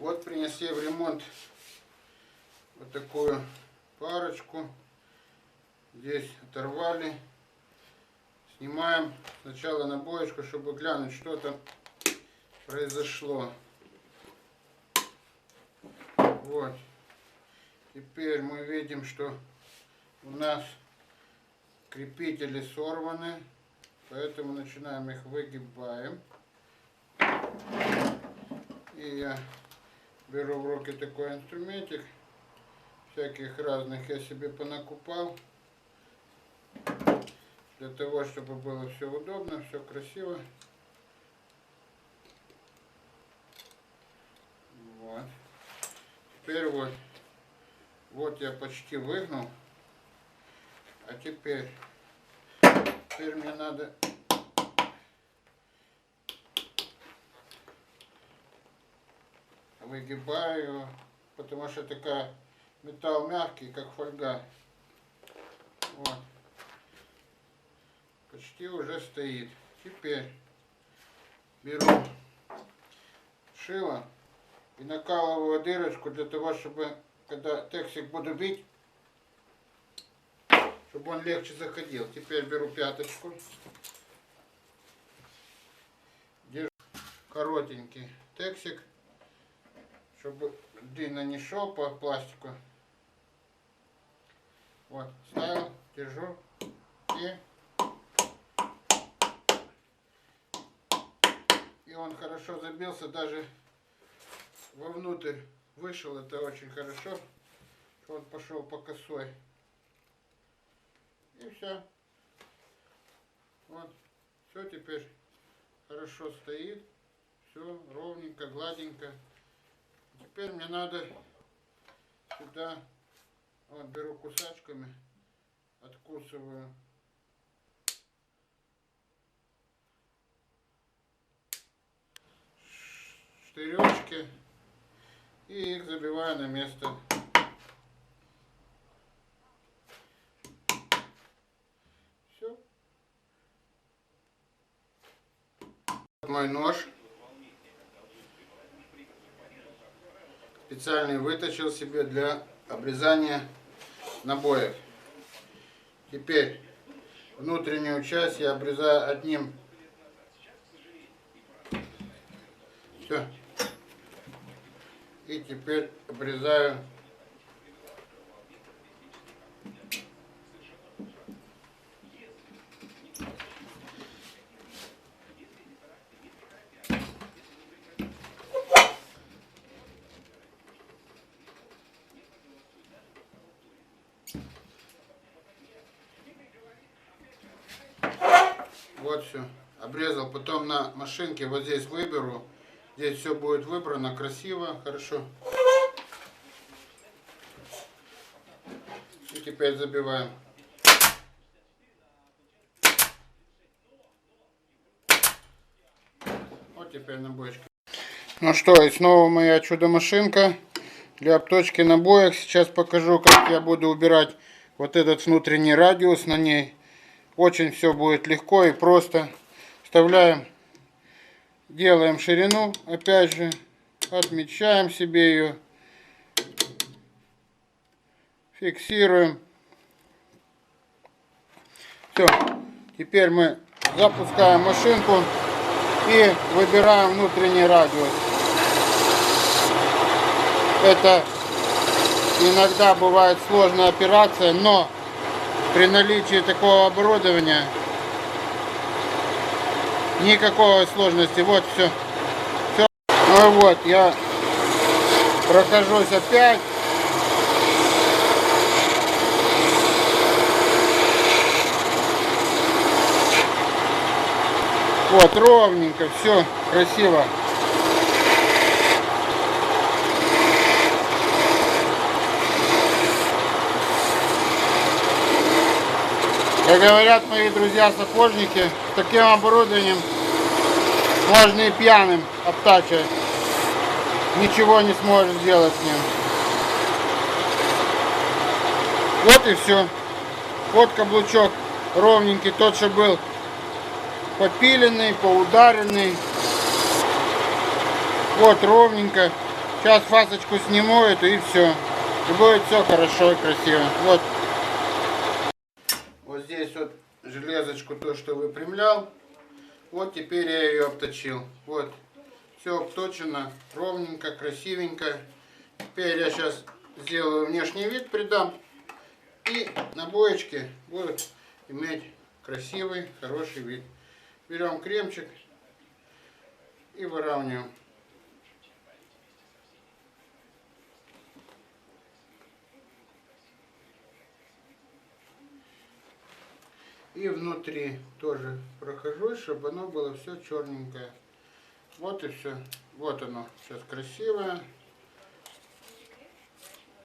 Вот принесли в ремонт вот такую парочку. Здесь оторвали. Снимаем сначала на боечку, чтобы глянуть, что там произошло. Вот. Теперь мы видим, что у нас крепители сорваны, поэтому начинаем их выгибаем. И я беру в руки такой инструментик, всяких разных я себе понакупал, для того, чтобы было все удобно, все красиво. Вот. Теперь вот, вот я почти выгнул. А теперь, теперь мне надо выгибаю потому что такая металл мягкий, как фольга. Вот. Почти уже стоит. Теперь беру шило и накалываю дырочку для того, чтобы когда тексик буду бить, чтобы он легче заходил. Теперь беру пяточку. Держу коротенький тексик, чтобы длинно не шел по пластику. Вот, ставил, держу и и он хорошо забился, даже вовнутрь вышел, это очень хорошо, он пошел по косой. И все. Вот, все теперь хорошо стоит, все ровненько, гладенько. Теперь мне надо сюда, вот беру кусачками, откусываю. штыречки и их забиваю на место. Все. Мой нож. Специальный выточил себе для обрезания набоев. Теперь внутреннюю часть я обрезаю одним. Все. И теперь обрезаю Вот все. Обрезал. Потом на машинке вот здесь выберу. Здесь все будет выбрано красиво, хорошо. И теперь забиваем. Вот теперь набойчик. Ну что, и снова моя чудо-машинка для обточки набоек. Сейчас покажу, как я буду убирать вот этот внутренний радиус на ней. Очень все будет легко и просто. Вставляем, делаем ширину, опять же, отмечаем себе ее, фиксируем. Все, теперь мы запускаем машинку и выбираем внутренний радиус. Это иногда бывает сложная операция, но при наличии такого оборудования никакой сложности. Вот все. все. Ну вот, я прохожусь опять. Вот, ровненько, все красиво. Как говорят мои друзья-сапожники, таким оборудованием можно и пьяным обтачивать. Ничего не сможешь сделать с ним. Вот и все. Вот каблучок ровненький, тот, что был попиленный, поударенный. Вот ровненько. Сейчас фасочку сниму эту и все. И будет все хорошо и красиво. Вот. Здесь вот железочку, то, что выпрямлял. Вот теперь я ее обточил. Вот. Все обточено ровненько, красивенько. Теперь я сейчас сделаю внешний вид, придам. И набоечки будут иметь красивый, хороший вид. Берем кремчик и выравниваем. И внутри тоже прохожусь, чтобы оно было все черненькое. Вот и все. Вот оно сейчас красивое.